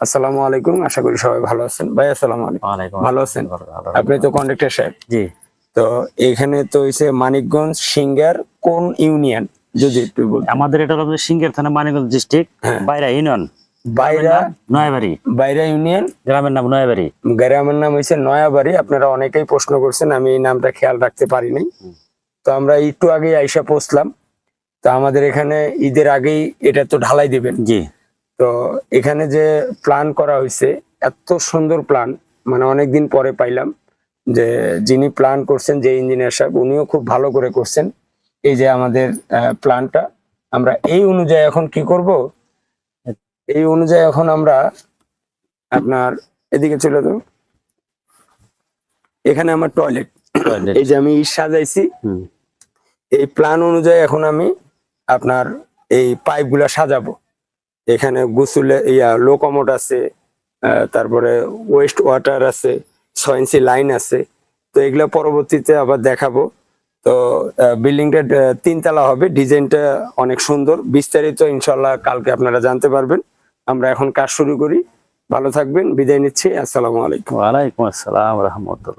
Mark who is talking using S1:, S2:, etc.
S1: আসসালামু আলাইকুম আশা করি সবাই ভালো আছেন। ভাই আসসালামু আলাইকুম। ভালো আছেন? আপনি তো কন্ডাক্টর সাহেব।
S2: জি।
S1: তো এখানে তো হইছে মানিকগঞ্জ সিঙ্গার কোন ইউনিয়ন? যদি একটু
S2: আমাদের এটা হলো সিঙ্গের থানা মানিকগঞ্জ ডিস্ট্রিক্ট
S1: হ্যাঁ।
S2: বাইরা ইউনিয়ন।
S1: বাইরা?
S2: নয়াবাড়ি।
S1: বাইরা ইউনিয়ন?
S2: গ্রামের নাম নয়াবাড়ি।
S1: গ্রামের নাম হয়েছে নয়াবাড়ি। আপনারা অনেকেই প্রশ্ন করছেন আমি এই নামটা খেয়াল রাখতে পারি নাই। তো আমরা একটু আগে আইসা পৌঁছলাম। তো আমাদের এখানে ঈদের আগেই এটা তো ঢালাই দিবেন।
S2: জি।
S1: তো এখানে যে প্ল্যান করা হয়েছে এত সুন্দর প্ল্যান মানে অনেকদিন পরে পাইলাম যে যিনি প্ল্যান করছেন যে ইঞ্জিনিয়ার সাহেব উনিও খুব ভালো করে করছেন। এই যে আমাদের প্ল্যানটা আমরা এই অনুযায়ী এখন কি করব? এই অনুযায়ী এখন আমরা আপনার এদিকে চলে তো এখানে আমার টয়লেট এই যে আমি সাজাইছি। এই প্ল্যান অনুযায়ী এখন আমি আপনার এই পাইপগুলা সাজাবো। এখানে গুসুলে, ইয়া লো কমোড আছে তারপরে ওয়েস্ট ওয়াটার আছে, ছয় ইঞ্চি লাইন আছে। তো এগুলো পরবর্তীতে আবার দেখাবো। তো বিল্ডিংটা তিনতলা হবে ডিজাইনটা অনেক সুন্দর। বিস্তারিত ইনশাল্লাহ কালকে আপনারা জানতে পারবেন। আমরা এখন কাজ শুরু করি। ভালো থাকবেন, বিদায় নিচ্ছি। আসসালামু আলাইকুম।
S2: ওয়ালাইকুম আসসালাম, রহমতুল্লাহ।